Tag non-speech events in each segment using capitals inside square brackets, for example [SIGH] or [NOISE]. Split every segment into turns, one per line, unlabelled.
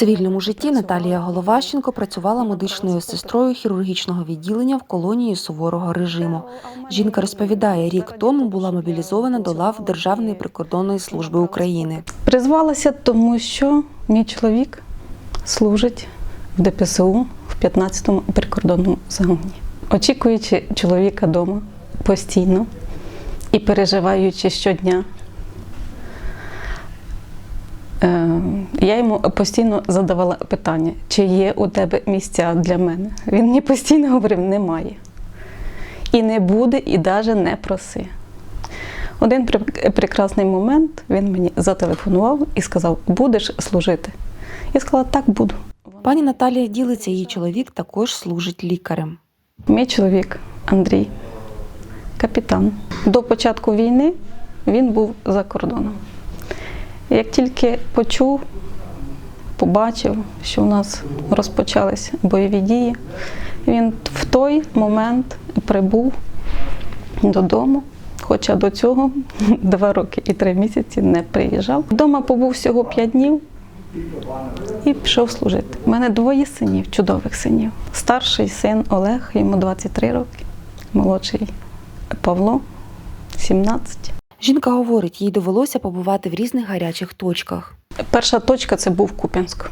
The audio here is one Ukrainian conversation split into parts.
цивільному житті Наталія Головащенко працювала медичною сестрою хірургічного відділення в колонії суворого режиму. Жінка розповідає, рік тому була мобілізована до лав Державної прикордонної служби України.
Призвалася, тому що мій чоловік служить в ДПСУ в 15-му прикордонному загоні. Очікуючи чоловіка вдома постійно і переживаючи щодня, я йому постійно задавала питання, чи є у тебе місця для мене. Він мені постійно говорив, немає. І не буде, і навіть не проси. Один прекрасний момент він мені зателефонував і сказав: Будеш служити? Я сказала, так буду.
Пані Наталія ділиться, її чоловік також служить лікарем.
Мій чоловік Андрій, капітан. До початку війни він був за кордоном. Як тільки почув, побачив, що у нас розпочались бойові дії, він в той момент прибув додому. Хоча до цього [LAUGHS] два роки і три місяці не приїжджав. Вдома побув всього п'ять днів і пішов служити. У мене двоє синів, чудових синів. Старший син Олег, йому 23 роки, молодший Павло 17.
Жінка говорить, їй довелося побувати в різних гарячих точках.
Перша точка це був Куп'янськ.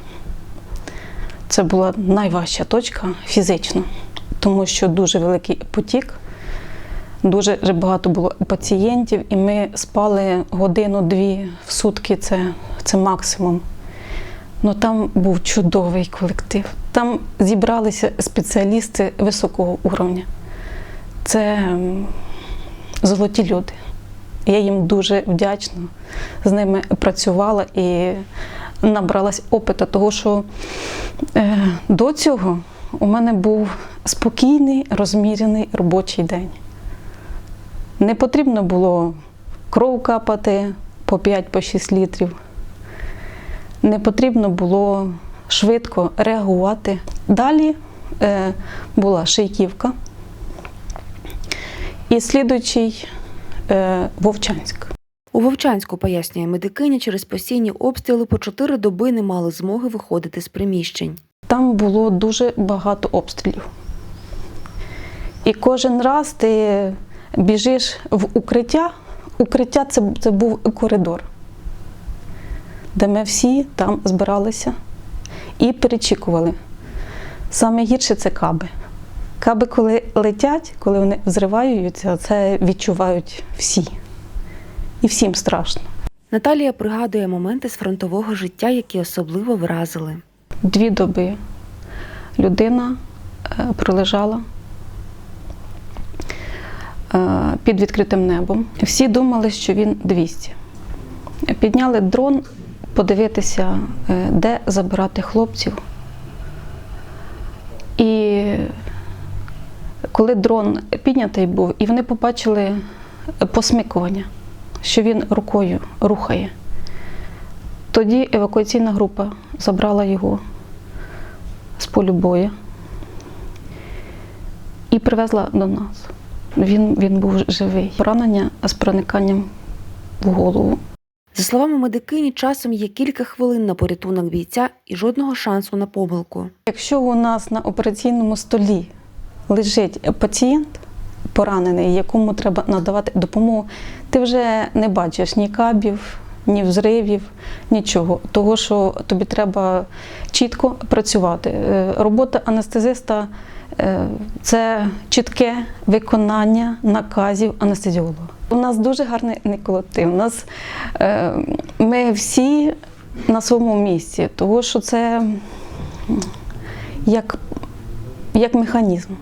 Це була найважча точка фізично, тому що дуже великий потік, дуже багато було пацієнтів, і ми спали годину-дві в сутки, це, це максимум. Ну там був чудовий колектив. Там зібралися спеціалісти високого уровня. Це золоті люди. Я їм дуже вдячна. З ними працювала і набралась опиту, того що е, до цього у мене був спокійний, розмірений робочий день. Не потрібно було кров капати по 5-6 літрів. Не потрібно було швидко реагувати. Далі е, була Шийківка і слідуючий Вовчанськ.
У Вовчанську, пояснює медикиня, через постійні обстріли по чотири доби не мали змоги виходити з приміщень.
Там було дуже багато обстрілів. І кожен раз ти біжиш в укриття. Укриття це, це був коридор, де ми всі там збиралися і перечікували. Саме гірше це каби. Каби, коли летять, коли вони взриваються, це відчувають всі. І всім страшно.
Наталія пригадує моменти з фронтового життя, які особливо вразили.
Дві доби людина е, пролежала е, під відкритим небом. Всі думали, що він 200. Підняли дрон подивитися, е, де забирати хлопців. І коли дрон піднятий був, і вони побачили посмикування, що він рукою рухає. Тоді евакуаційна група забрала його з полю бою і привезла до нас. Він, він був живий. Поранення з прониканням в голову.
За словами медикині, часом є кілька хвилин на порятунок бійця і жодного шансу на помилку.
Якщо у нас на операційному столі лежить пацієнт поранений, якому треба надавати допомогу, ти вже не бачиш ні кабів, ні взривів, нічого. Того, що тобі треба чітко працювати. Е, Робота анестезиста е, це чітке виконання наказів анестезіолога. У нас дуже гарний колектив. У нас е, ми всі на своєму місці, того що це як, як механізм.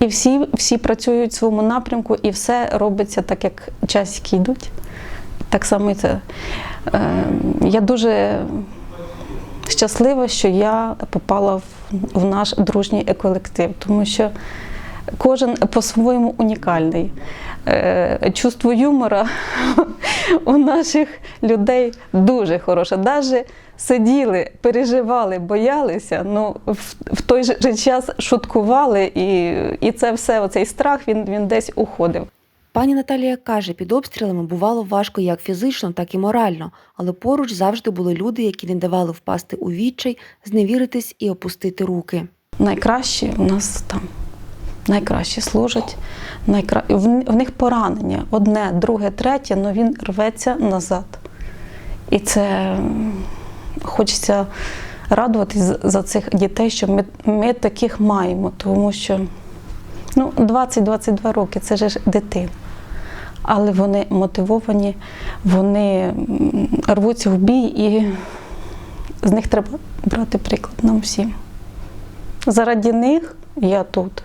І всі, всі працюють в своєму напрямку, і все робиться так, як часики йдуть. Так само і це. Е, я дуже щаслива, що я попала в, в наш дружній колектив, тому що кожен по-своєму унікальний. Е, чувство юмора [LAUGHS] у наших людей дуже хороше. Навіть сиділи, переживали, боялися, ну в, в той же час шуткували, і, і це все, оцей страх, він, він десь уходив.
Пані Наталія каже, під обстрілами бувало важко як фізично, так і морально, але поруч завжди були люди, які не давали впасти у відчай, зневіритись і опустити руки.
Найкращі у нас там. Найкраще служать, найкра... в, них поранення одне, друге, третє, але він рветься назад. І це хочеться радуватись за цих дітей, що ми, ми таких маємо, тому що ну, 20-22 роки це ж дитина. Але вони мотивовані, вони рвуться в бій, і з них треба брати приклад нам всім. Заради них я тут.